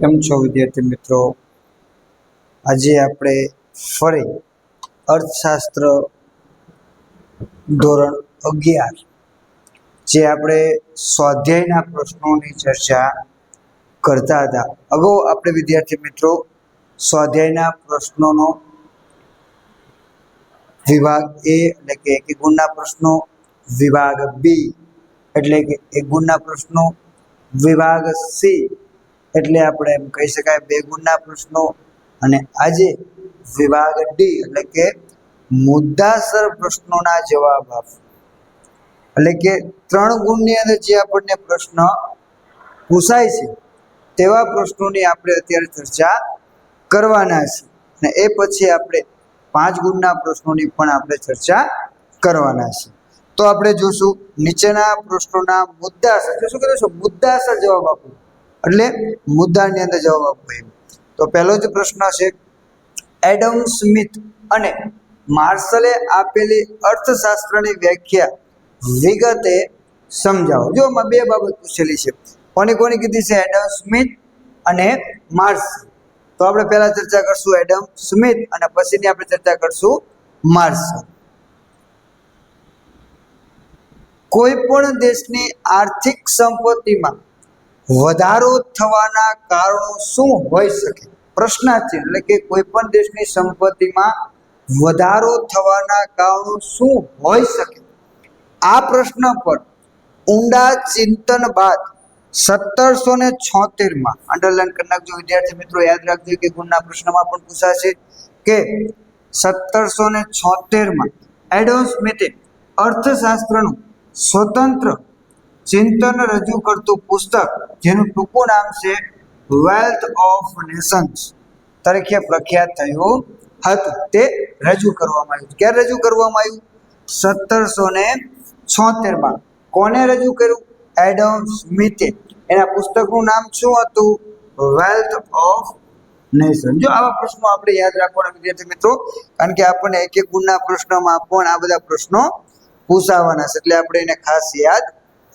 કેમ છો વિદ્યાર્થી મિત્રો? આજે આપણે ફરી અર્થશાસ્ત્ર ધોરણ અગિયાર, જે આપણે સ્વાધ્યાયના પ્રશ્નોની ચર્ચા કરતા હતા. અગાઉ આપણે વિદ્યાર્થી મિત્રો સ્વાધ્યાયના પ્રશ્નોનો વિભાગ એ એટલે કે એક ગુણના પ્રશ્નો, વિભાગ બી એટલે કે એક ગુણના પ્રશ્નો, વિભાગ સી એટલે આપણે એમ કહી શકાય બે ગુણના પ્રશ્નો. અને આજે વિભાગ ડી એટલે કે મુદ્દાસર પ્રશ્નોના જવાબ આપ એટલે કે ત્રણ ગુણની અંદર જે આપણને પ્રશ્ન પૂછાય છે, તેવા પ્રશ્નોની આપણે અત્યારે ચર્ચા કરવાના છે. અને એ પછી આપણે પાંચ ગુણના પ્રશ્નોની પણ આપણે ચર્ચા કરવાના છે. તો આપણે જોશું નીચેના પ્રશ્નોના મુદ્દાસર. શું કરીશું મુદ્દાસર જવાબ આપો. એટલે મુદ્દાની અંદર જવાબ આપવો એમ. તો પહેલો જ પ્રશ્ન છે, એડમ સ્મિથ અને માર્શલે આપેલી અર્થશાસ્ત્રની વ્યાખ્યા વિગતે સમજાવો. જો આમાં બે બાબત પૂછેલી છે, કોની કોની કીધી છે? એડમ સ્મિથ અને માર્સ તો આપણે પહેલા ચર્ચા કરશું એડમ સ્મિથ અને પછીની આપણે ચર્ચા કરશું માર્શલ. કોઈ પણ દેશની આર્થિક સંપત્તિમાં વધારો થવાના કારણો શું હોઈ શકે? પ્રશ્ન છે, એટલે કે કોઈ પણ દેશની સંપત્તિમાં વધારો થવાના કારણો શું હોઈ શકે? આ પ્રશ્ન પર ઊંડા ચિંતન બાદ સત્તરસો ને છોતેરમાં અંડરલાઈન કરી નાખજો. વિદ્યાર્થી મિત્રો, યાદ રાખજો કે ગુણના પ્રશ્નમાં પણ પૂછાશે કે સત્તરસો ને છોતેરમાં એડમ સ્મિથે અર્થશાસ્ત્રનું સ્વતંત્ર ચિંતન રજૂ કરતું પુસ્તક, જેનું ટૂંકું નામ છે વેલ્થ ઓફ નેશન્સ તરીકે પ્રખ્યાત થયું હતું. તે રજૂ કરવામાં આવ્યું. ક્યારે રજૂ કરવામાં આવ્યું? સત્તરસો ને છોતેરમાં. કોને રજૂ કર્યું? એડમ સ્મિથે. એના પુસ્તકનું નામ શું હતું? વેલ્થ ઓફ નેશન જો આવા પ્રશ્નો આપણે યાદ રાખવાના વિદ્યાર્થી મિત્રો, કારણ કે આપણને એક એક ગુણના પ્રશ્નોમાં પણ આ બધા પ્રશ્નો પૂછાવાના છે. એટલે આપણે એને ખાસ યાદ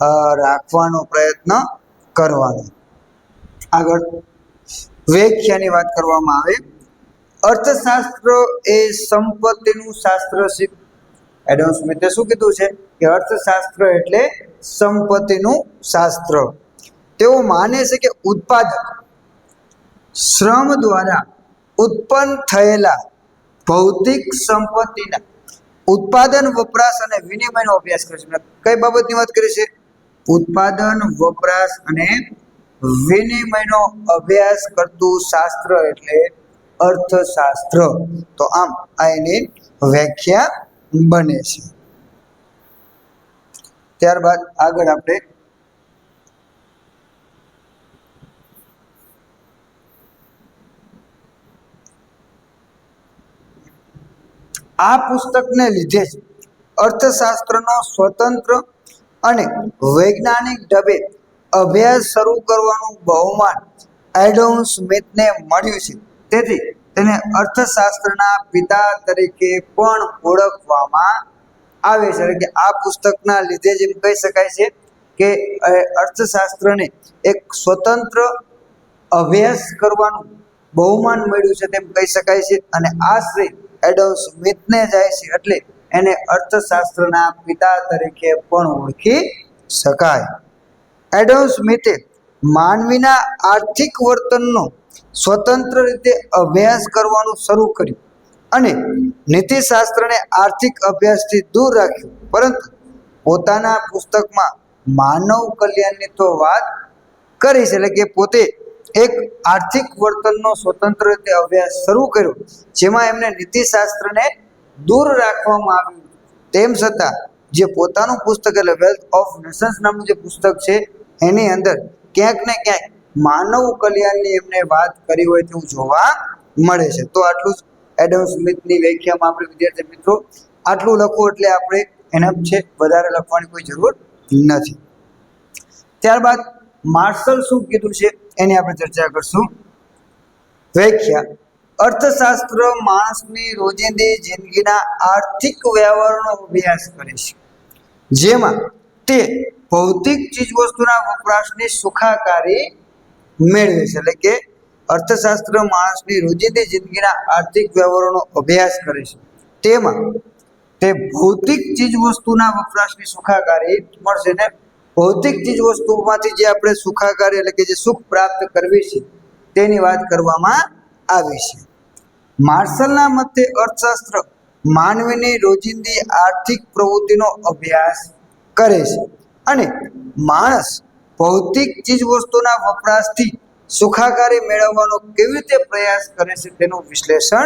રાખવાનો પ્રયત્ન કરવાનો. આગળ વ્યાખ્યાની વાત કરવામાં આવે. અર્થશાસ્ત્ર એ સંપત્તિનું શાસ્ત્ર છે. એડમ સ્મિથે શું કીધું છે? કે અર્થશાસ્ત્ર એટલે સંપત્તિનું શાસ્ત્ર. તેઓ માને છે કે ઉત્પાદક, શ્રમ દ્વારા ઉત્પન્ન થયેલા ભૌતિક સંપત્તિના ઉત્પાદન, વપરાશ અને વિનિમયનો અભ્યાસ કરે છે. કઈ બાબતની વાત કરી છે? ઉત્પાદન, વપરાશ અને વિનિમયનો અભ્યાસ કરતું શાસ્ત્ર એટલે અર્થશાસ્ત્ર. તો આમ, આ એની વ્યાખ્યા બને છે. ત્યારબાદ આગળ આપણે આ પુસ્તકને લીધે જ અર્થશાસ્ત્રનો સ્વતંત્ર અને વૈજ્ઞાનિક ઢબે અભ્યાસ શરૂ કરવાનું બહુમાન એડમ સ્મિથને મળ્યું છે. તેથી તેને અર્થશાસ્ત્રના પિતા તરીકે પણ ઓળખવામાં આવે છે. એટલે કે આ પુસ્તકના લીધે જ એમ કહી શકાય છે કે અર્થશાસ્ત્રને એક સ્વતંત્ર અભ્યાસ કરવાનું બહુમાન મળ્યું છે તેમ કહી શકાય છે. અને આ શ્રેય એડમ સ્મિથને જાય છે. એટલે એને અર્થશાસ્ત્રના પિતા તરીકે પણ ઓળખી શકાય. એડમ સ્મિથે માનવીના આર્થિક વર્તનનો સ્વતંત્ર રીતે અભ્યાસ કરવાનું શરૂ કર્યું અને નીતિશાસ્ત્રને આર્થિક અભ્યાસથી દૂર રાખ્યું. પરંતુ પોતાના પુસ્તકમાં માનવ કલ્યાણની તો વાત કરી છે, એટલે કે પોતે એક આર્થિક વર્તનનો સ્વતંત્ર રીતે અભ્યાસ શરૂ કર્યો, જેમાં એમને નીતિશાસ્ત્રને દૂર રાખવામાં આવ્યું. તેમ છતાં, જે પોતાનું પુસ્તક એટલે વેલ્થ ઓફ નેશન્સ નામનું જે પુસ્તક છે, એની અંદર ક્યાંક ને ક્યાંક માનવ કલ્યાણની એમને વાત કરી હોય તેવું જોવા મળે છે. તો આટલું જ એડમ સ્મિથની વ્યાખ્યામાં આપણે, વિદ્યાર્થી મિત્રો, આટલું લખવું એટલે આપણે એના છે, વધારે લખવાની કોઈ જરૂર નથી. ત્યારબાદ માર્શલ શું કીધું છે, એની આપણે ચર્ચા કરશું. વ્યાખ્યા અર્થશાસ્ત્ર માણસની રોજિંદી જિંદગીના આર્થિક વ્યવહારનો અભ્યાસ કરે છે. જેમાં તે ભૌતિક ચીજવસ્તુના વપરાશની સુખાકારી મેળવે છે. એટલે કે અર્થશાસ્ત્ર માણસની રોજિંદી જિંદગીના આર્થિક વ્યવહારોનો અભ્યાસ કરે છે. તેમાં તે ભૌતિક ચીજવસ્તુના વપરાશની સુખાકારી મળશે ને ભૌતિક ચીજવસ્તુમાંથી જે આપણે સુખાકારી એટલે કે જે સુખ પ્રાપ્ત કરવી છે તેની વાત કરવામાં આવી છે. માર્શલના મતે અર્થશાસ્ત્ર માનવીની રોજિંદી આર્થિક પ્રવૃત્તિનો અભ્યાસ કરે છે. અને માણસ ભૌતિક ચીજ વસ્તુના વપરાશથી સુખાકારી મેળવવાનો કેવી રીતે પ્રયાસ કરે છે તેનું વિશ્લેષણ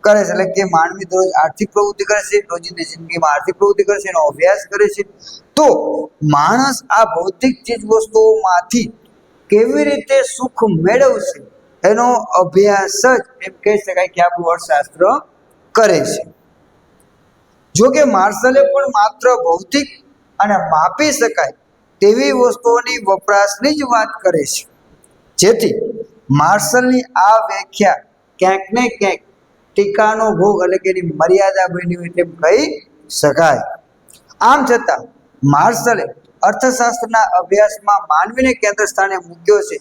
કરે છે. એટલે કે માનવી દરરોજ આર્થિક પ્રવૃત્તિ કરે છે, રોજિંદી જિંદગીમાં આર્થિક પ્રવૃત્તિ કરે છે, એનો અભ્યાસ કરે છે. તો માણસ આ ભૌતિક ચીજ વસ્તુઓમાંથી કેવી રીતે સુખ મેળવશે? એનો અભ્યાસ જ એમ કહી શકાય કે આપણું અર્થશાસ્ત્ર કરે છે. જો કે માર્શલે પણ માત્ર ભૌતિક અને માપી શકાય તેવી વસ્તુઓની વપરાશની જ વાત કરે છે. જેથી માર્શલની આ વ્યાખ્યા ક્યાંક ને ક્યાંક ટીકાનો ભોગ એટલે કે એની મર્યાદા બની હોય તેમ કહી શકાય. આમ છતાં માર્શલે અર્થશાસ્ત્રના અભ્યાસમાં માનવીને કેન્દ્ર સ્થાને મૂક્યો છે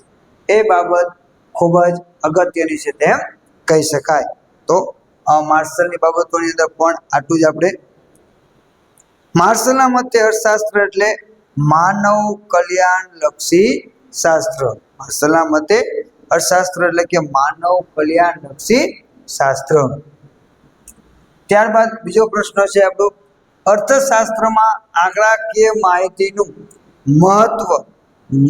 એ બાબત ખૂબ જ અગત્યની છે તેમ કહી શકાય. તો માર્શલની બાબતોની અંદર પણ આટલું જ આપણે માર્શલના મતે અર્થશાસ્ત્ર એટલે માનવ કલ્યાણ લક્ષી શાસ્ત્ર. માર્શલના મતે અર્થશાસ્ત્ર એટલે કે માનવ કલ્યાણ લક્ષી શાસ્ત્ર. ત્યારબાદ બીજો પ્રશ્ન છે આપણો, અર્થશાસ્ત્રમાં આંકડાકીય માહિતીનું મહત્વ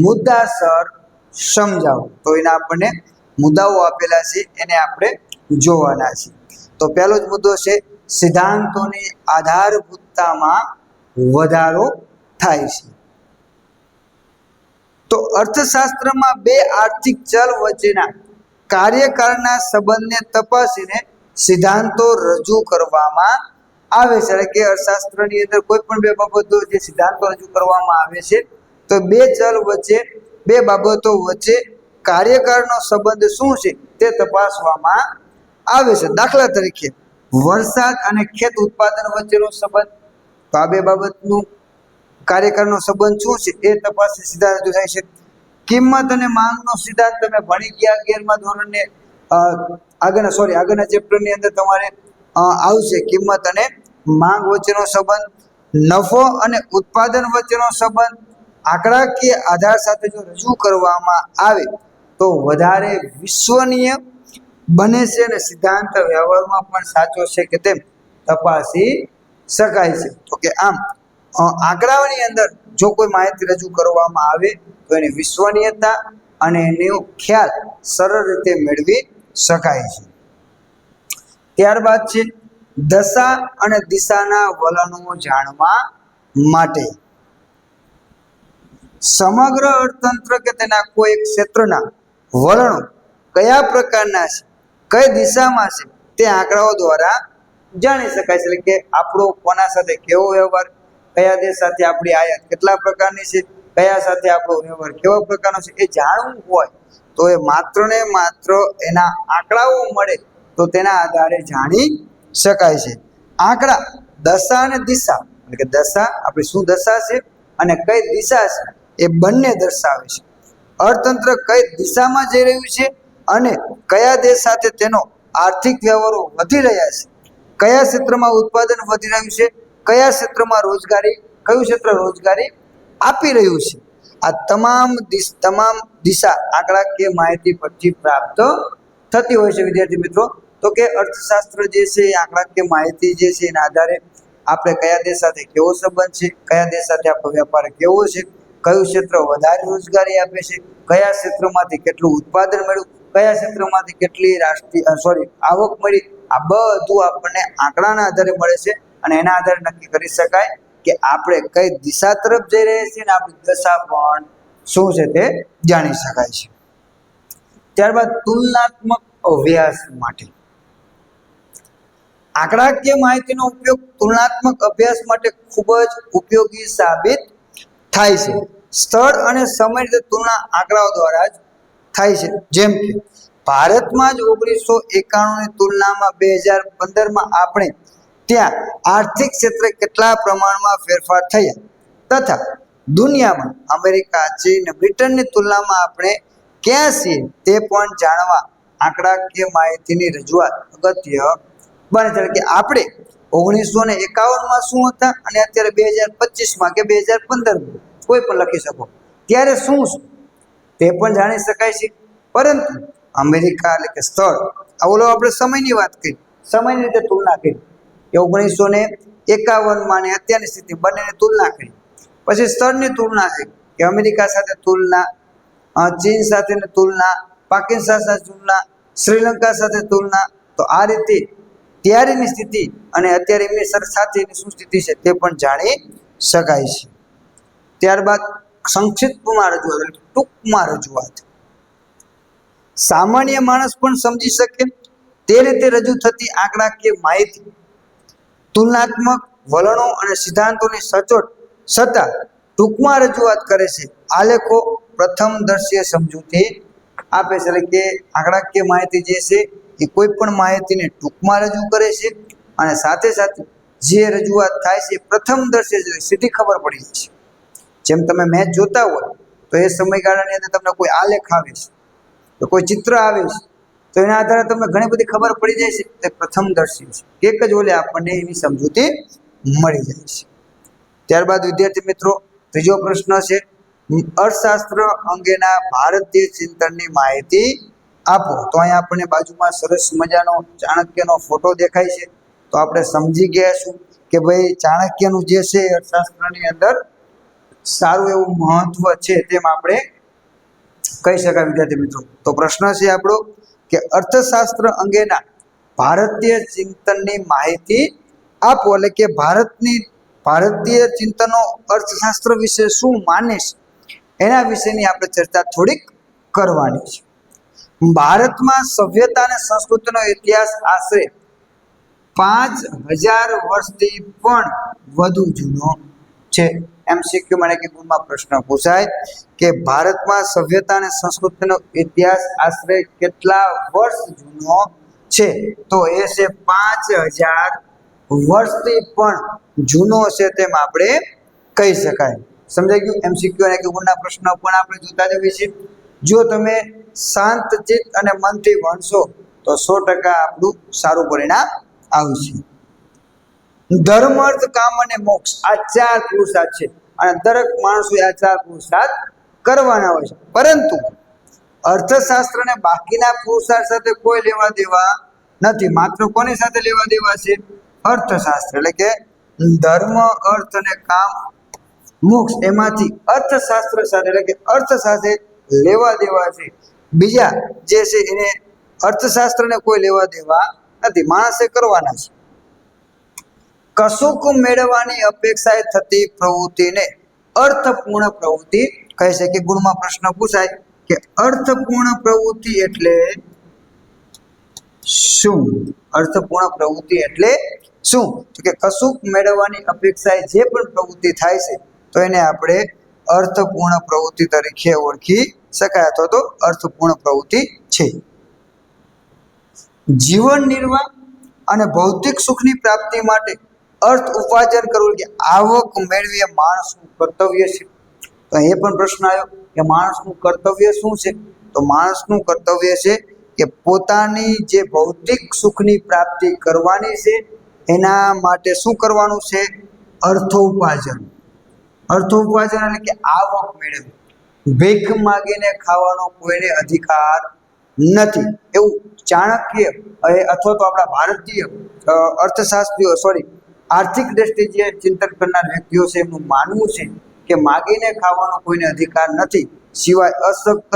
મુદ્દાસર સમજાવો. તો એના આપણને મુદ્દાઓ આપેલા છે, એને આપણે જોવાના છે. તો પહેલો જ મુદ્દો છે, સિદ્ધાંતોની આધારભૂતતામાં વધારો થાય છે. તો અર્થશાસ્ત્રમાં બે આર્થિક ચલ વચ્ચેના કાર્યકાળના સંબંધને તપાસીને સિદ્ધાંતો રજૂ કરવામાં આવે છે. એટલે કે અર્થશાસ્ત્રની અંદર કોઈ પણ બે બાબતો જે સિદ્ધાંતો રજૂ કરવામાં આવે છે, તો બે ચલ વચ્ચે બે બાબતો વચ્ચે કાર્યકાળનો સંબંધ શું છે તે તપાસવામાં આવે છે. દાખલા તરીકે, વરસાદ અને ખેત ઉત્પાદન વચ્ચેનો સંબંધ. તો આ બે બાબતનું કાર્યકાળનો સંબંધ શું છે એ તપાસ સીધા રજૂ થાય છે. કિંમત અને માંગનો સિદ્ધાંત તમે ભણી ગયા અગિયારમાં ધોરણને આગળના સોરી આગળના ચેપ્ટરની અંદર તમારે આવશે. કિંમત અને માંગ વચ્ચેનો સંબંધ, નફો અને ઉત્પાદન વચ્ચેનો સંબંધ આંકડાકીય આધાર સાથે જો રજૂ કરવામાં આવે તો વધારે વિશ્વનીય બને છે અને સિદ્ધાંત વ્યવહારમાં પણ સાચો છે કે તેમ તપાસી શકાય છે. તો કે આમ આંકડાઓની અંદર જો કોઈ માહિતી રજૂ કરવામાં આવે તો એની વિશ્વનીયતા અને એનો ખ્યાલ સરળ રીતે મેળવી શકાય છે. ત્યારબાદ છે દશા અને દિશાના વલણો જાણવા માટે. સમગ્ર અર્થતંત્ર કે તેના કોઈ ક્ષેત્રના વલણો કયા પ્રકારના છે, કઈ દિશામાં છે, તે આંકડાઓ દ્વારા જાણી શકાય છે. કે આપણો કોના સાથે કેવો વ્યવહાર, કયા દેશ સાથે આપણી આયાત કેટલા પ્રકારની છે, કયા સાથે આપણો વ્યવહાર કેવા પ્રકારનો છે, એ જાણવું હોય તો એ માત્ર ને માત્ર એના આંકડાઓ મળે તો તેના આધારે જાણી શકાય છે. આંકડા દશા અને દિશા, એટલે કે દશા, આપણી શું દશા છે અને કઈ દિશા છે એ બંને દર્શાવે છે. અર્થતંત્ર કઈ દિશામાં જઈ રહ્યું છે અને કયા દેશ સાથે તેનો આર્થિક વ્યવહારો વધી રહ્યા છે? કયા ક્ષેત્રમાં ઉત્પાદન વધી રહ્યું છે? કયા ક્ષેત્રમાં રોજગારી, કયું ક્ષેત્ર રોજગારી આપી રહ્યું છે? આ તમામ તમામ દિશા આંકડાકીય માહિતી પરથી પ્રાપ્ત થતી હોય છે, વિદ્યાર્થી મિત્રો. તો કે અર્થશાસ્ત્ર જે છે, એ આંકડાકીય માહિતી જે છે, એના આધારે આપણે કયા દેશ સાથે કેવો સંબંધ છે? કયા દેશ સાથે આપણો વેપાર કેવો છે? કયું ક્ષેત્ર વધારે રોજગારી આપે છે? કયા ક્ષેત્રમાંથી કેટલું ઉત્પાદન મળ્યું? કયા ક્ષેત્રમાંથી કેટલી રાષ્ટ્રીય સોરી આવક મળી? આ બધું આપણને આંકડાના આધારે મળે છે અને એના આધારે નક્કી કરી શકાય કે આપણે કઈ દિશા તરફ જઈ રહ્યા છીએ અને આપણી દશા પણ શું છે તે જાણી શકાય છે. ત્યારબાદ તુલનાત્મક અભ્યાસ માટે. આંકડાકીય માહિતીનો ઉપયોગ તુલનાત્મક અભ્યાસ માટે ખૂબ જ ઉપયોગી સાબિત થાય છે. સ્થળ અને સમય રીતે તુલના આંકડાઓ દ્વારા જ થાય છે. જેમ કે, ભારતમાં જ ઓગણીસો એકાણુંની તુલનામાં બે હજાર પંદરમાં આપણે ત્યાં આર્થિક ક્ષેત્રે કેટલા પ્રમાણમાં ફેરફાર થયા? તથા દુનિયામાં અમેરિકા, ચીન, બ્રિટનની તુલનામાં આપણે ક્યાં છીએ? તે પણ જાણવા આંકડાકીય માહિતીની રજૂઆત અગત્ય બને છે. કે આપણે ઓગણીસો ને એકાવનમાં શું હતા અને અત્યારે બે હજાર પચીસમાં કે બે હજાર પંદરમાં? કોઈ પણ લખી શકો. ત્યારે શું તે પણ જાણી શકાય છે. પરંતુ અમેરિકા એટલે કે સ્થળ આ ઓલો આપણે સમયની વાત કરી. સમયની રીતે તુલના કરી. કે ઓગણીસો ને એકાવનમાં ને અત્યારની સ્થિતિ બંનેની તુલના કરી. પછી સ્થળની તુલના છે કે અમેરિકા સાથે તુલના ચીન સાથેની તુલના, પાકિસ્તાન સાથે તુલના, શ્રીલંકા સાથે તુલના. તો આ રીતે ત્યારેની સ્થિતિ અને અત્યારે એમની સાથેની શું સ્થિતિ છે તે પણ જાણી શકાય છે. ત્યારબાદ સંક્ષિપ્તમાં રજૂઆત એટલે ટૂંકમાં રજૂઆત. સામાન્ય માણસ પણ સમજી શકે તે રીતે રજૂ થતી આંકડાકીય માહિતી તુલનાત્મક વલણો અને સિદ્ધાંતોની સચોટ છતાં ટૂંકમાં રજૂઆત કરે છે. આલેખો પ્રથમ દ્રશ્ય સમજૂતી આપે છે. એટલે કે આંકડાકીય માહિતી જે છે એ કોઈ પણ માહિતીને ટૂંકમાં રજૂ કરે છે અને સાથે સાથે જે રજૂઆત થાય છે પ્રથમ દર્શે જ સીધી ખબર પડી જાય છે. જેમ તમે મેચ જોતા હોય, તો એ સમયગાળાની અંદર તમને કોઈ આલેખ આવે છે, તો કોઈ ચિત્ર આવે છે, તો એના આધારે તમને ઘણી બધી ખબર પડી જાય છે તે પ્રથમ દર્શી છે. એક જ ઓલે આપણને એની સમજૂતી મળી જાય છે. ત્યારબાદ વિદ્યાર્થી મિત્રો, ત્રીજો પ્રશ્ન છે, અર્થશાસ્ત્ર અંગેના ભારતીય ચિંતનની માહિતી આપો. તો અહીંયા આપણને બાજુમાં સરસ મજાનો ચાણક્યનો ફોટો દેખાય છે. તો આપણે સમજી ગયા છું કે ભાઈ ચાણક્યનું જે છે અર્થશાસ્ત્રની અંદર સારું એવું મહત્વ છે તેમ આપણે કહી શકાય, વિદ્યાર્થી મિત્રો. તો પ્રશ્ન છે આપણો કે અર્થશાસ્ત્ર અંગેના ભારતીય ચિંતનની માહિતી આપો. એટલે કે ભારતની ભારતીય ચિંતનો અર્થશાસ્ત્ર વિશે શું માને છે એના વિશેની આપણે ચર્ચા થોડીક કરવાની છે. ભારતમાં સભ્યતા અને સંસ્કૃતિનો ઇતિહાસ આશરે પાંચ હજાર વર્ષથી પણ વધુ જૂનો છે. એમસીક્યુ મને કે ગુણમાં પ્રશ્ન પૂછાય કે ભારતમાં સભ્યતા અને સંસ્કૃતિનો ઇતિહાસ આશરે કેટલા વર્ષ જૂનો છે? તો એ છે પાંચ હજાર વર્ષથી પણ જૂનો છે તેમ આપણે કહી શકાય. સમજાઈ ગયું? એમસીક્યુ અને ગુણના પ્રશ્નો પણ આપણે જોતા જ હોઈએ છીએ. જો તમે શાંત ચિત્ત અને મનથી ભણશો, તો સો ટકા આપણું સારું પરિણામ આવશે. ધર્મ, અર્થ, કામ અને મોક્ષ આ ચાર પુરુષાર્થ છે. અને દરેક માણસોએ આ ચાર પુરુષાર્થ કરવાના હોય છે. પરંતુ અર્થશાસ્ત્ર અને બાકીના પુરુષાર્થ સાથે કોઈ લેવા દેવા નથી. માત્ર કોની સાથે લેવા દેવા છે? અર્થશાસ્ત્ર. એટલે કે ધર્મ, અર્થ અને કામ, મોક્ષ. એમાંથી અર્થશાસ્ત્ર સાથે, એટલે કે અર્થ સાથે લેવા દેવા છે. બીજા જે છે એને અર્થશાસ્ત્રને કોઈ લેવા દેવા નથી. માણસે કરવાના છે. કશુંક મેળવવાની અપેક્ષાએ થતી પ્રવૃત્તિને અર્થપૂર્ણ પ્રવૃત્તિ કહે છે કે ગુણમાં પ્રશ્ન પૂછાય કે અર્થપૂર્ણ પ્રવૃત્તિ એટલે શું? અર્થપૂર્ણ પ્રવૃત્તિ એટલે શું? કે કશુંક મેળવવાની અપેક્ષાએ જે પણ પ્રવૃત્તિ થાય છે, તો એને આપણે અર્થપૂર્ણ પ્રવૃત્તિ તરીકે ઓળખી શકાય અથવા તો અર્થપૂર્ણ પ્રવૃત્તિ છે. જીવન નિર્વાહ અને ભૌતિક સુખની પ્રાપ્તિ માટે અર્થ ઉપાર્જન કરવું કે આવક મેળવી એ માણસનું કર્તવ્ય છે. તો એ પણ પ્રશ્ન આવ્યો કે માણસનું કર્તવ્ય શું છે? તો માણસનું કર્તવ્ય છે કે પોતાની જે ભૌતિક સુખની પ્રાપ્તિ કરવાની છે, એના માટે શું કરવાનું છે? અર્થોપાર્જન. અર્થોપાર્જન એટલે કે આવક મેળવવી ભીખ માગીને ખાવાનો કોઈને અધિકાર નથી. એવું ચાણક્ય અથવા તો આપણા ભારતીય અર્થશાસ્ત્રીઓ સોરી આર્થિક દ્રષ્ટિએ જે ચિંતન કરનાર વ્યક્તિઓ છે એમનું માનવું છે કે માગીને ખાવાનો કોઈને અધિકાર નથી, સિવાય અશક્ત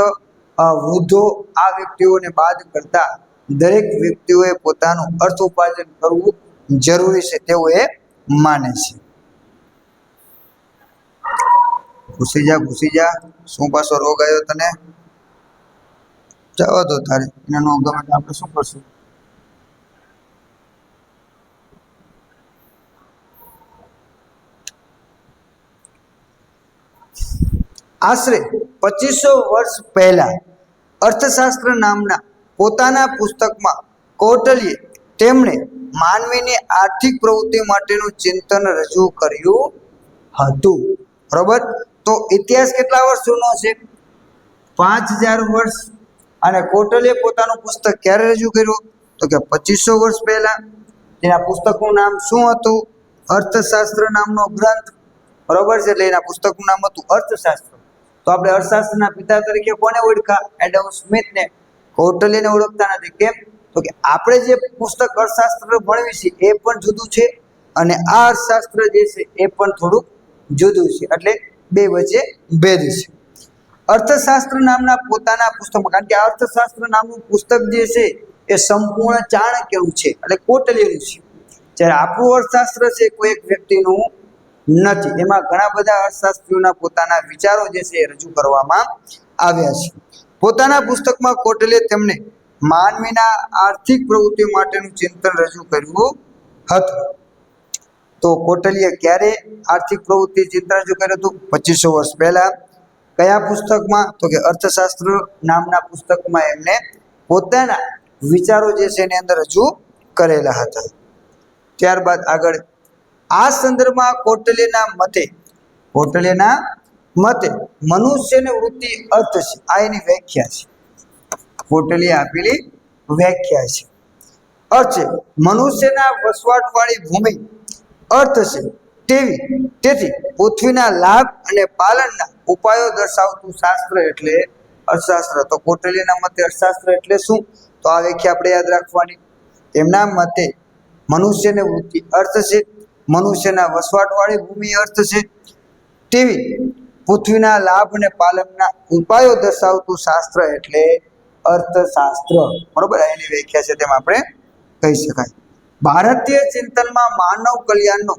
વૃદ્ધો આ વ્યક્તિઓને બાદ કરતા દરેક વ્યક્તિઓએ પોતાનું અર્થ ઉપાર્જન કરવું જરૂરી છે તેવું એ માને છે. ઘૂસી જા ઘૂસી જા. શું પાછો રોગ આવ્યો તને? જવા દો તારે. એને નો ગમે આપણે શું કરશું? આશરે પચીસો વર્ષ પહેલા અર્થશાસ્ત્ર નામના પોતાના પુસ્તકમાં કોટલીએ તેમણે માનવીની આર્થિક પ્રવૃત્તિ માટેનું ચિંતન રજૂ કર્યું હતું. બરોબર? તો ઇતિહાસ કેટલા વર્ષ જૂનો છે? પાંચ હજાર વર્ષ. અને કોટલે પોતાનું પુસ્તક ક્યારે રજૂ કર્યું? તો કે પચીસો વર્ષ પહેલા. એના પુસ્તકનું નામ શું હતું? અર્થશાસ્ત્ર નામનો ગ્રંથ. બરોબર છે? એટલે એના પુસ્તકનું નામ હતું અર્થશાસ્ત્ર. તો આપણે અર્થશાસ્ત્રના પિતા તરીકે કોને ઓળખા એડમ સ્મિથને. કોટલેને ઓળખતા નથી. કેમ? તો કે આપણે જે પુસ્તક અર્થશાસ્ત્ર ભણવી છે, એ પણ જુદું છે. અને આ અર્થશાસ્ત્ર જે છે, એ પણ થોડુંક જુદું છે. એટલે બે વચ્ચે ભેદ છે. અર્થશાસ્ત્ર નામના પોતાના પુસ્તકમાં, કારણ કે અર્થશાસ્ત્ર નામનું પુસ્તક જે છે, એ સંપૂર્ણ ચાણક્યનું છે, એટલે કોટલીનું છે. જ્યારે આપણું અર્થશાસ્ત્ર છે, કોઈ એક વ્યક્તિનું નથી. એમાં ઘણા બધા અર્થશાસ્ત્રીઓના પોતાના વિચારો જે છે, એ રજૂ કરવામાં આવ્યા છે. પોતાના પુસ્તકમાં કોટલે તેમને માનવીના આર્થિક પ્રવૃત્તિઓ માટેનું ચિંતન રજૂ કર્યું હતું. તો કોટલીએ ક્યારે આર્થિક પ્રવૃત્તિ ચિંતન રજૂ કર્યું હતું? પચીસો વર્ષ પહેલા. કયા પુસ્તકમાં? તો કે અર્થશાસ્ત્ર નામના પુસ્તકમાં એમને પોતાના વિચારો જે છે એની અંદર રજૂ કરેલા હતા. ત્યારબાદ આગળ. આ સંદર્ભમાં કોટલીના મતે કોટલીના મતે મનુષ્યની વૃત્તિ અર્થ છે. આ એની વ્યાખ્યા છે. કોટલીએ આપેલી વ્યાખ્યા છે. અર્થ મનુષ્યના વસવાટવાળી ભૂમિ અર્થ છે. તેવી તેથી પૃથ્વીના લાભ અને પાલનના ઉપાયો દર્શાવતું શાસ્ત્ર એટલે અર્થશાસ્ત્ર. તો કોટલીના મતે અર્થશાસ્ત્ર એટલે શું? તો આ વ્યાખ્યા આપણે યાદ રાખવાની. તેમના મતે મનુષ્યને વૃત્તિ અર્થ છે. મનુષ્યના વસવાટવાળી ભૂમિ અર્થ છે. તેવી પૃથ્વીના લાભ અને પાલનના ઉપાયો દર્શાવતું શાસ્ત્ર એટલે અર્થશાસ્ત્ર. બરોબર? એની વ્યાખ્યા છે તેમ આપણે કહી શકાય. ભારતીય ચિંતનમાં માનવ કલ્યાણનો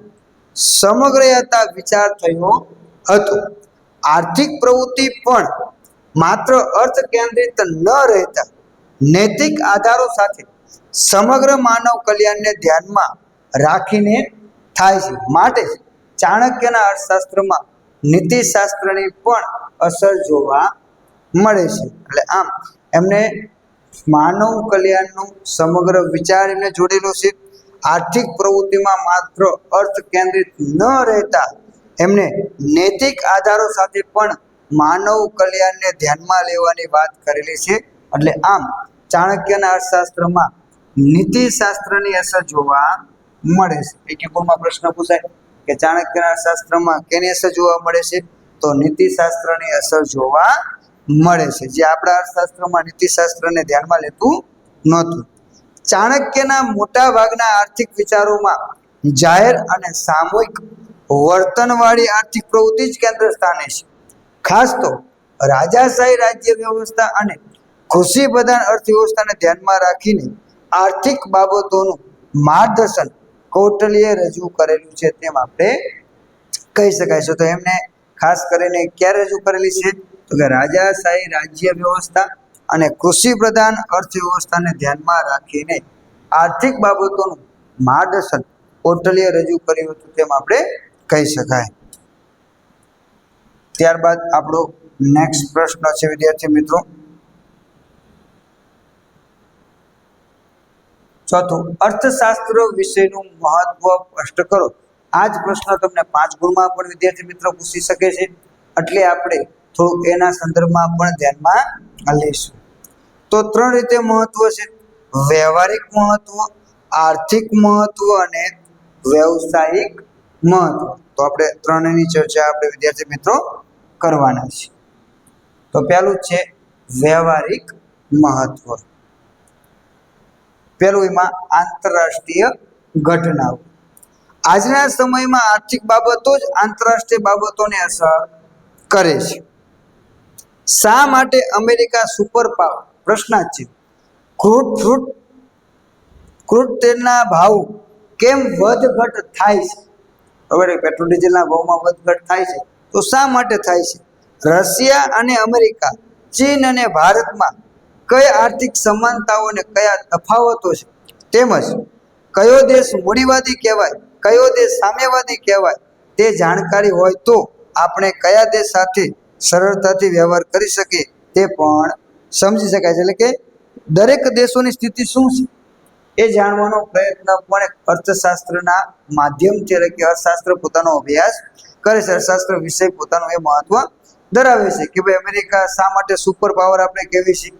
સમગ્રતા વિચાર થયો હતો. આર્થિક પ્રવૃત્તિ પણ માત્ર અર્થ કેન્દ્રિત ન રહેતા નૈતિક આધારો સાથે સમગ્ર માનવ કલ્યાણને ધ્યાનમાં રાખીને થાય છે. માટે ચાણક્યના અર્થશાસ્ત્રમાં નીતિશાસ્ત્રની પણ અસર જોવા મળે છે. એટલે આમ એમને માનવ કલ્યાણનું સમગ્ર વિચાર એમને જોડેલો છે. આર્થિક પ્રવૃત્તિમાં માત્ર અર્થ કેન્દ્રિત ન રહેતા, એમને નૈતિક આધારો સાથે પણ માનવ કલ્યાણને ધ્યાનમાં લેવાની વાત કરેલી છે. એટલે આમ, ચાણક્યના અર્થશાસ્ત્રમાં નીતિશાસ્ત્રની અસર જોવા મળે છે. પૈકીપુરમાં પ્રશ્ન પૂછાય કે ચાણક્યના અર્થશાસ્ત્રમાં કેની અસર જોવા મળે છે? તો નીતિશાસ્ત્રની અસર જોવા મળે છે. જે આપણા અર્થશાસ્ત્રમાં નીતિશાસ્ત્રને ધ્યાનમાં લેતું નહોતું. ચાણક્યના મોટા ભાગના આર્થિક વિચારોમાં જાહેર અને સામૂહિક વર્તનવાળી આર્થિક પ્રવૃત્તિ જ કેન્દ્ર સ્થાને છે. ખાસ તો રાજાશાહી રાજ્ય વ્યવસ્થા અને કૃષિ પ્રધાન અર્થવ્યવસ્થાને ધ્યાનમાં રાખીને આર્થિક બાબતોનું માર્ગદર્શન કૌટલ્યે રજૂ કરેલું છે તેમ આપણે કહી શકાય છે. તો એમને ખાસ કરીને ક્યારે રજૂ કરેલી છે? તો કે રાજાશાહી રાજ્ય વ્યવસ્થા અને કૃષિ પ્રધાન અર્થવ્યવસ્થાને ધ્યાનમાં રાખીને આર્થિક બાબતોનું માર્ગદર્શન પોર્ટલીએ રજૂ કર્યું હતું તેમ આપણે કહી શકાય. ત્યારબાદ આપણો નેક્સ્ટ પ્રશ્ન છે, વિદ્યાર્થી મિત્રો. ચોથું, અર્થશાસ્ત્ર વિષયનું મહત્વ સ્પષ્ટ કરો. આ જ પ્રશ્ન તમને પાંચ ગુણમાં પણ વિદ્યાર્થી મિત્રો પૂછી શકે છે. એટલે આપણે થોડુંક એના સંદર્ભમાં પણ ધ્યાનમાં લઈશું. તો ત્રણ રીતે મહત્વ છે. વ્યવહારિક મહત્વ, આર્થિક મહત્વ અને વ્યવસાયિક મહત્વ. તો આપણે ત્રણેયની ચર્ચા આપણે વિદ્યાર્થી મિત્રો કરવાના છે. તો પહેલું છે વ્યવહારિક મહત્વ. પેલું એમાં આંતરરાષ્ટ્રીય ઘટનાઓ. આજના સમયમાં આર્થિક બાબતો જ આંતરરાષ્ટ્રીય બાબતોને અસર કરે છે. શા માટે અમેરિકા સુપર પાવર પ્રશ્નાર્થ ક્રૂડ ફ્રૂટ ક્રૂડ તેલના ભાવ કેમ વધઘટ થાય છે? હવે પેટ્રોલ ડીઝલના ભાવમાં વધઘટ થાય છે? તો શા માટે થાય છે? રશિયા અને અમેરિકા, ચીન અને ભારતમાં કઈ આર્થિક સમાનતાઓ અને કયા તફાવતો છે? તેમજ કયો દેશ મૂડીવાદી કહેવાય, કયો દેશ સામ્યવાદી કહેવાય તે જાણકારી હોય તો આપણે કયા દેશ સાથે સરળતાથી વ્યવહાર કરી શકીએ તે પણ સમજી શકાય છે. એટલે કે દરેક દેશોની સ્થિતિ શું છે? એ જાણવાનો પ્રયત્ન પણ અર્થશાસ્ત્રના માધ્યમથી એટલે કે અર્થશાસ્ત્ર પોતાનો અભ્યાસ કરે છે. અર્થશાસ્ત્ર વિષય પોતાનું એ મહત્વ ધરાવે છે કે ભાઈ અમેરિકા શા માટે સુપર પાવર આપણે કહેવી છીએ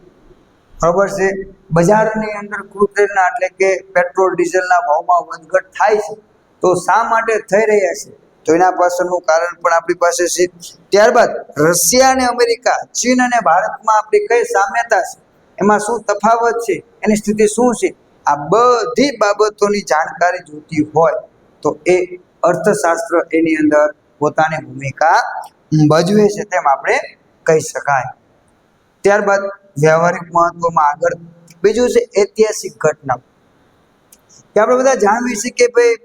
ખબર છે? બજારની અંદર ક્રૂડ એટલે કે પેટ્રોલ ડીઝલના ભાવમાં વધઘટ થાય છે. તો શા માટે થઈ રહ્યા છે? તો એના પાછળનું કારણ પણ આપણી પાસે છે. ત્યારબાદ રશિયા અને અમેરિકા, ચીન અને ભારતમાં આપણી કઈ સામ્યતા છે? એમાં શું તફાવત છે? એની સ્થિતિ શું છે? આ બધી બાબતોની જાણકારી જોતી હોય તો એ અર્થશાસ્ત્ર એની અંદર પોતાની ભૂમિકા ભજવે છે તેમ આપણે કહી શકાય. ત્યારબાદ વ્યવહારિક મહત્વમાં આગળ બીજું છે ઐતિહાસિક ઘટના. કે આપણે બધા જાણવી છીએ કે ભાઈ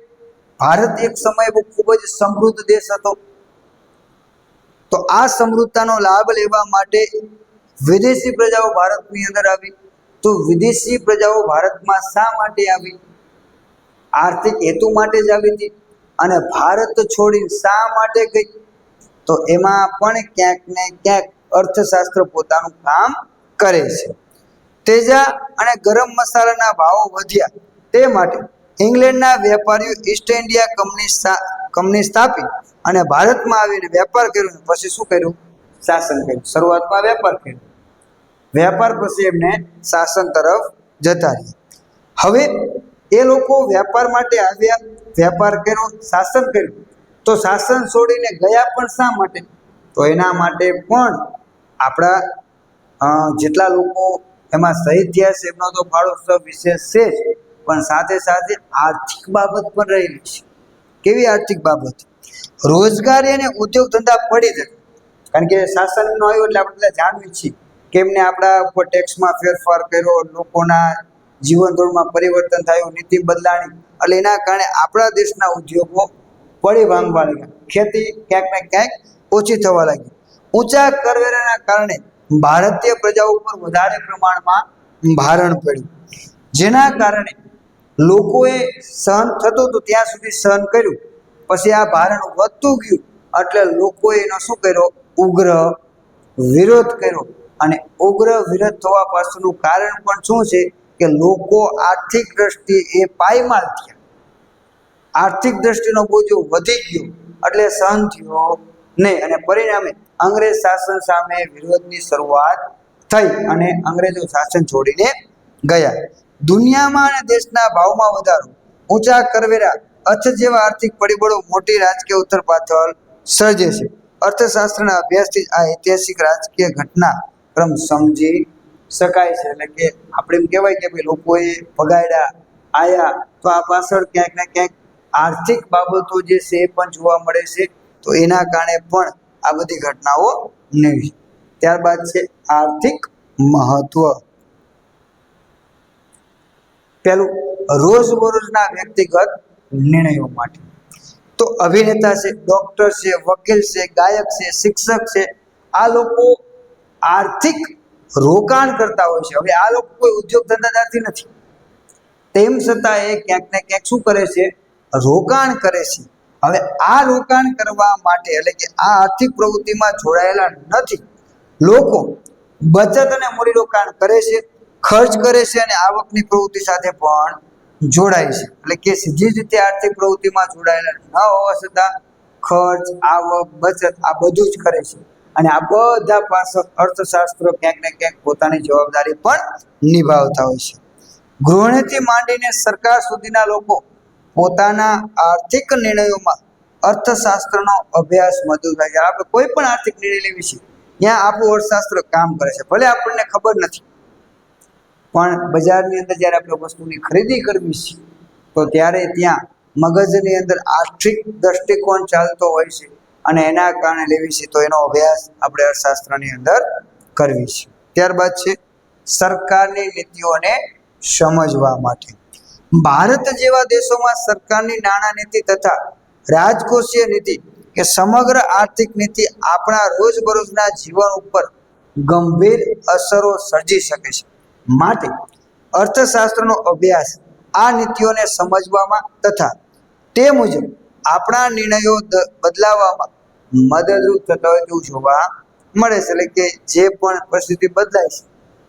ભારત એક સમયે ખૂબ જ સમૃદ્ધ દેશ હતો. તો આ સમૃદ્ધતાનો લાભ લેવા માટે વિદેશી પ્રજાઓ ભારતની અંદર આવી. તો વિદેશી પ્રજાઓ ભારતમાં શા માટે આવી? આર્થિક હેતુ માટે જ આવી હતી. અને ભારત છોડી શા માટે ગઈ? તો એમાં પણ ક્યાંક ને ક્યાંક અર્થશાસ્ત્ર પોતાનું કામ કરે છે. તેજા અને ગરમ મસાલાના ભાવો વધ્યા. તે માટે ઇંગ્લેન્ડના વેપારીઓ ઈસ્ટ ઇન્ડિયા કંપની કંપની સ્થાપી અને ભારતમાં આવીને વેપાર કર્યો પછી શું કર્યું? શાસન કર્યું. શરૂઆતમાં વેપાર કર્યો. વેપાર પછી એમને શાસન તરફ જતા રહ્યા. હવે એ લોકો વેપાર માટે આવ્યા, વેપાર કર્યો, શાસન કર્યું. તો શાસન છોડીને ગયા પણ શા માટે? તો એના માટે પણ આપણા જેટલા લોકો એમાં શહીદ થયા છે, એમનો તો ફાળો સવિશેષ છે જ. પણ સાથે સાથે આર્થિક બાબત પણ રહેલી છે. કેવી આર્થિક બાબત? રોજગારી અને ઉદ્યોગ ધંધા પડી જતા કારણ કે શાસનનો આવ્યો એટલે આપણે બધા જાણવી છીએ કે એમને આપણા ઉપર ટેક્સમાં ફેરફાર કર્યો, લોકોના જીવન ધોરણમાં પરિવર્તન થયું, નીતિ બદલાણી. એટલે એના કારણે આપણા દેશના ઉદ્યોગો પડી ભાંગવા લાગ્યા. ખેતી ક્યાંક ને ક્યાંક ઓછી થવા લાગી. ઊંચા કરવેરાના કારણે ભારતીય પ્રજા ઉપર વધારે પ્રમાણમાં ભારણ પડ્યું. જેના કારણે લોકોએ સહન થતું હતું, ત્યાં સુધી સહન કર્યું. પછી આ ભારણ વધતું ગયું. એટલે લોકોએ એનો શું કર્યો? ઉગ્ર વિરોધ કર્યો. અને ઉગ્ર વિરોધ થવા પાછળનું કારણ પણ શું છે? કે લોકો આર્થિક દ્રષ્ટિએ પાયમાલ થયા. આર્થિક દ્રષ્ટિનો બોજો વધી ગયો. એટલે સહન થયો નહીં. અને પરિણામે અંગ્રેજ શાસન સામે વિરોધની શરૂઆત થઈ અને અંગ્રેજો શાસન છોડીને ગયા. દુનિયામાં અને દેશના ભાવમાં વધારો. ઊંચા કરવેરા અર્થ જેવા આર્થિક પરિબળો મોટી રાજકીય ઉથલ પાથળ સર્જે છે. અર્થશાસ્ત્રના અભ્યાસથી આ ઐતિહાસિક રાજકીય ઘટના ક્રમ સમજી શકાય છે. એટલે કે આપણે એમ કહેવાય કે ભાઈ લોકોએ ભગાડ્યા, આયા. તો આ પાછળ ક્યાંક ને ક્યાંક આર્થિક બાબતો જે છે એ પણ જોવા મળે છે. તો એના કારણે પણ આ બધી ઘટનાઓ નવી ત્યારબાદ છે આર્થિક મહત્વ. પેલું રોજબરોજના વ્યક્તિગત નિર્ણયો માટે. તો અભિનેતા છે ડોક્ટર છે, વકીલ છે, ગાયક છે, શિક્ષક છે, આ લોકો આર્થિક રોકાણ કરતા હોય છે. હવે આ લોકો કોઈ ઉદ્યોગ ધંધાદારથી નથી. તેમ છતાં એ ક્યાંક ને ક્યાંક શું કરે છે? રોકાણ કરે છે. હવે આ રોકાણ કરવા માટે એટલે કે આ આર્થિક પ્રવૃત્તિમાં જોડાયેલા નથી. લોકો બચત અને મૂડીરોકાણ કરે છે. ખર્ચ કરે છે અને આવકની પ્રવૃત્તિ સાથે પણ જોડાય છે. એટલે કે સીધી જ રીતે આર્થિક પ્રવૃત્તિમાં જોડાયેલા ન હોવા છતાં ખર્ચ, આવક, બચત આ બધું જ કરે છે. અને આ બધા પાછળ અર્થશાસ્ત્ર ક્યાંક ને ક્યાંક પોતાની જવાબદારી પણ નિભાવતા હોય છે. ગૃહિણીથી માંડીને સરકાર સુધીના લોકો પોતાના આર્થિક નિર્ણયોમાં અર્થશાસ્ત્રનો અભ્યાસ મદદ થાય છે. આપણે કોઈ પણ આર્થિક નિર્ણય લેવી છે, ત્યાં આપણું અર્થશાસ્ત્ર કામ કરે છે. ભલે આપણને ખબર નથી પણ બજારની અંદર જ્યારે આપણે વસ્તુની ખરીદી કરવી છે, તો ત્યારે ત્યાં મગજની અંદર આર્થિક દ્રષ્ટિકોણ ચાલતો હોય છે અને એના કારણે લેવી છે તો એનો અભ્યાસ આપણે અર્થશાસ્ત્રની અંદર કરવી છે. ત્યારબાદ છે, સરકારની નીતિઓને સમજવા માટે. ભારત જેવા દેશોમાં સરકારની નાણાં નીતિ તથા રાજકોષીય નીતિ કે સમગ્ર આર્થિક નીતિ આપણા રોજબરોજના જીવન ઉપર ગંભીર અસરો સર્જી શકે છે. માટે અર્થશાસ્ત્રનો અભ્યાસ આ નીતિઓને સમજવામાં તથા તે મુજબ આપણા નિર્ણયો બદલાવવામાં મદદરૂપ થતા હોય તેવું જોવા મળે છે. એટલે કે જે પણ પરિસ્થિતિ બદલાય છે,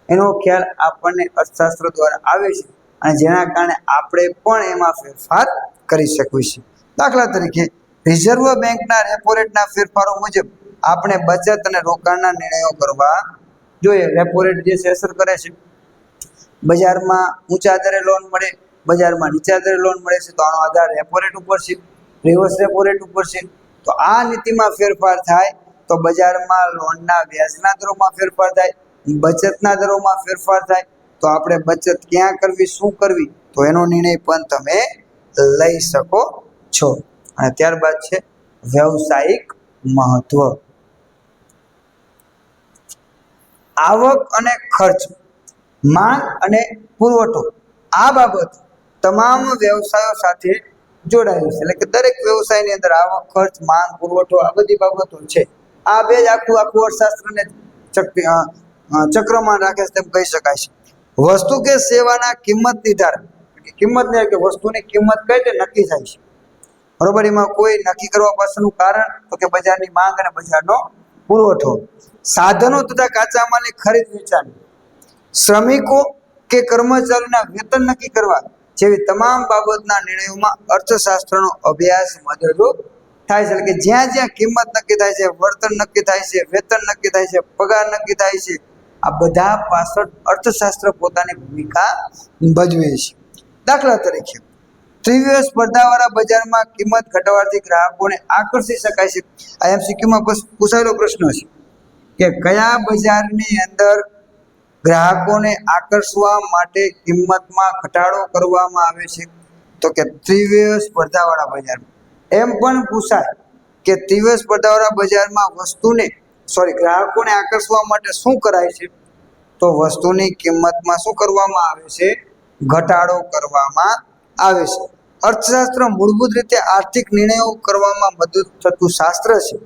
એનો ખ્યાલ આપણને અર્થશાસ્ત્ર દ્વારા આવે છે અને જેના કારણે આપણે પણ એમાં ફેરફાર કરી શકીએ છીએ. દાખલા તરીકે, રિઝર્વ બેંકના રેપો રેટના ફેરફારો મુજબ આપણે બચત અને રોકાણના નિર્ણયો કરવા જોઈએ. રેપો રેટ જે છે અસર કરે છે. બજારમાં ઊંચા દરે લોન મળે, બજારમાં નીચા દરે લોન મળે છે, તો આનો આધાર રેપો રેટ ઉપર છે રિવર્સ રેપો રેટ ઉપર છે. તો આ નીતિમાં ફેરફાર થાય તો બજારમાં લોનના વ્યાજના દરોમાં ફેરફાર થાય, બચતના દરોમાં ફેરફાર થાય. તો આપણે બચત ક્યાં કરવી, શું કરવી, તો એનો નિર્ણય પણ તમે લઈ શકો છો. અને ત્યારબાદ છે વ્યવસાયિક મહત્વ. આવક અને ખર્ચ. માંગ અને પુરવઠો. આ બાબત તમામ વ્યવસાયો સાથે જોડાયેલું છે. એટલે કે દરેક વ્યવસાયની અંદર આવક ખર્ચ, માંગ, પુરવઠો આ બધી બાબતો છે. આ બે જ આખું આખું અર્થશાસ્ત્રને ચક્રમાં રાખે છે તેમ કહી શકાય છે. વસ્તુ કે સેવાના કિંમત નિર્ધારણ કિંમત ને કે વસ્તુની કિંમત કઈ રીતે નક્કી થાય છે? બરોબર, એમાં કોઈ નક્કી કરવા પાછળનું કારણ તો કે બજારની માંગ અને બજારનો પુરવઠો. સાધનો તથા કાચા માલની ખરીદ વેચાણ. શ્રમિકો કે કર્મચારીના વેતન નક્કી કરવા જેવી તમામ બાબતના નિર્ણયોમાં અર્થશાસ્ત્રનો અભ્યાસ મદદરૂપ થાય છે. એટલે કે જ્યાં જ્યાં કિંમત નક્કી થાય છે વર્તન નક્કી થાય છે, વેતન નક્કી થાય છે, પગાર નક્કી થાય છે, આ બધા પાછળ અર્થશાસ્ત્ર પોતાની ભૂમિકા ભજવે છે. દાખલા તરીકે, ત્રિવ્ય સ્પર્ધાવાળા બજારમાં કિંમત ઘટાડવાથી ગ્રાહકોને આકર્ષી શકાય છે. આ એમસીક્યુમાં પૂછાયેલો પ્રશ્ન છે કે કયા બજારની અંદર ગ્રાહકોને આકર્ષવા માટે કિંમતમાં ઘટાડો કરવામાં આવે છે. તો કે ત્રિવ્ય સ્પર્ધાવાળા બજારમાં એમ પણ પૂછાય કે ત્રિવ્ય સ્પર્ધાવાળા બજારમાં વસ્તુને સોરી ગ્રાહકોને આકર્ષવા માટે શું કરાય છે? તો વસ્તુની કિંમતમાં શું કરવામાં આવે છે? ઘટાડો કરવામાં આવે છે. અર્થશાસ્ત્ર મૂળભૂત રીતે આર્થિક નિર્ણયો કરવામાં મદદ થતું શાસ્ત્ર છે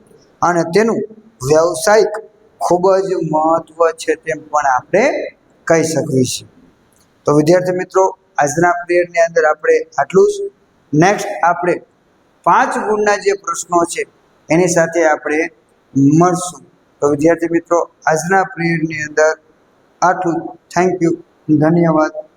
અને તેનું વ્યવસાયિક ખૂબ જ મહત્વ છે તેમ પણ આપણે કહી શકીએ છીએ. તો વિદ્યાર્થી મિત્રો, આજના પ્રેયરની અંદર આપણે આટલું જ. નેક્સ્ટ આપણે પાંચ ગુણના જે પ્રશ્નો છે, એની સાથે આપણે મળશું. તો વિદ્યાર્થી મિત્રો, આજના પ્રેયરની અંદર આટલું થેન્ક યુ ધન્યવાદ.